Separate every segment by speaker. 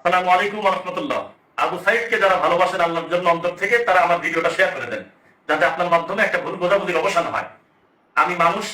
Speaker 1: আসসালামু আলাইকুম রহমতুল্লাহ। আবু সাইদকে যারা ভালোবাসেন আল্লাহর জন্য অন্তর থেকে, তারা আমার ভিডিওটা শেয়ার করে দেন, যাতে আপনার মাধ্যমে একটা ভুল বোঝাবুঝির অবসান হয়। আমি মানুষ,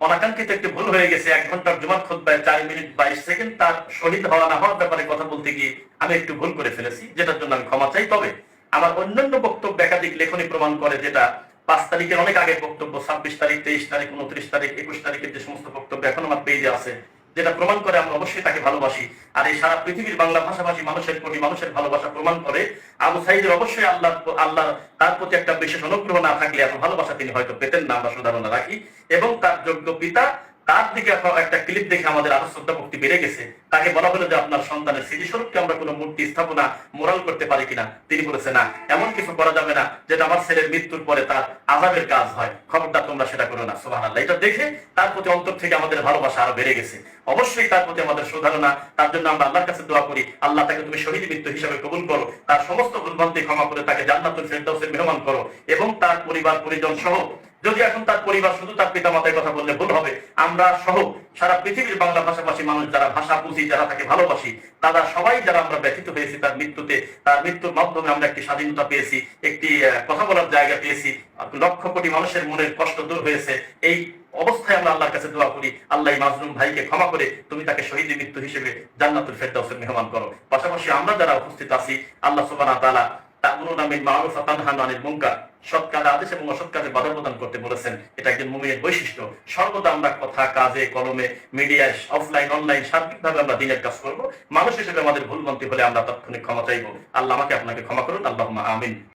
Speaker 1: অনাকাঙ্ক্ষিত একটি ভুল হয়ে গেছে, এক ঘণ্টার জুমার চার মিনিট বাইশ সেকেন্ড, তার শহীদ হওয়া না হওয়ার ব্যাপারে কথা বলতে গিয়ে আমি একটু ভুল করে ফেলেছি, যেটার জন্য আমি ক্ষমা চাই। তবে আমার অন্যান্য বক্তব্য একাধিক লেখনী প্রমাণ করে যেটা পাঁচ তারিখের অনেক আগের বক্তব্য, ছাব্বিশ তারিখ, তেইশ তারিখ, উনত্রিশ তারিখ, একুশ তারিখের যে সমস্ত বক্তব্য এখন আমার পেজে আছে যেটা প্রমাণ করে আমরা অবশ্যই তাকে ভালোবাসি। আর এই সারা পৃথিবীর বাংলা ভাষাভাষী মানুষের প্রতি মানুষের ভালোবাসা প্রমাণ করে, আবু সাইদের অবশ্যই আল্লাহ আল্লাহ তার প্রতি একটা বিশেষ অনুগ্রহ না থাকলে এত ভালোবাসা তিনি হয়তো পেতেন না, আমরা সুধারণা রাখি। এবং তার যোগ্য পিতা তার দিকে একটা ক্লিপ দেখে আমাদের আরও শ্রদ্ধা ভক্তি বেড়ে গেছে। তাকে বলা হলো যে, আপনার সন্তানের স্মৃতিস্বরূপকে আমরা কোনো মূর্তি স্থাপনা, মোরাল করতে পারি কিনা? তিনি বলেছে না, এমন কিছু করা যাবে না যেটা আমার ছেলের মৃত্যুর পরে তার আজাবের কাজ হয়। খবরদার তোমরা সেটা করো না। সোহান আল্লাহ এটা দেখে তার প্রতি অন্তর থেকে আমাদের ভালোবাসা আরও বেড়ে গেছে। অবশ্যই তার প্রতি আমাদের সুধারণা, তার জন্য আমরা আল্লাহর কাছে দোয়া করি। আল্লাহ তাকে তুমি শহীদ মৃত্যু হিসেবে কবুল করো। তার সমস্ত ভুলভ্রান্তি ক্ষমা করে তাকে জান্নাতুল ফেরদাউসের মেহমান করো এবং তার পরিবার, পরিজন সহ যদি এখন তার পরিবার শুধু তার পিতা মাতার কথা বললে ভুল হবে, আমরা সহ সারা পৃথিবীর বাংলা ভাষাভাষী মানুষ যারা ভাষা বুঝি, যারা তাকে ভালোবাসি, তারা সবাই যারা আমরা ব্যথিত হয়েছি তার মৃত্যুতে, তার মৃত্যুর মাধ্যমে আমরা একটি স্বাধীনতা পেয়েছি, একটি কথা বলার জায়গা পেয়েছি লক্ষ কোটি মানুষের মনের কষ্ট দূর হয়েছে, এই অবস্থায় আমরা আল্লাহর কাছে দোয়া করি, আল্লাহ এই মাজলুম ভাইকে ক্ষমা করে তুমি তাকে শহীদ মৃত্যু হিসেবে জান্নাতুল ফেরদাউসের মেহমান করো। পাশাপাশি আমরা যারা উপস্থিত আছি, আল্লাহ সুবহানাহু ওয়া প্রদান করতে বলেছেন। এটা বৈশিষ্ট্য। সর্বদা আমরা কথা, কাজে, কলমে অফলাইন অনলাইন আমরা দিনের কাজ করব। মানুষ হিসেবে আমাদের ভুলভ্রান্তি হলে আমরা তাৎক্ষণিক ক্ষমা চাইব। আল্লাহ আমাকে আপনাকে ক্ষমা করুন। আল্লাহ আমিন।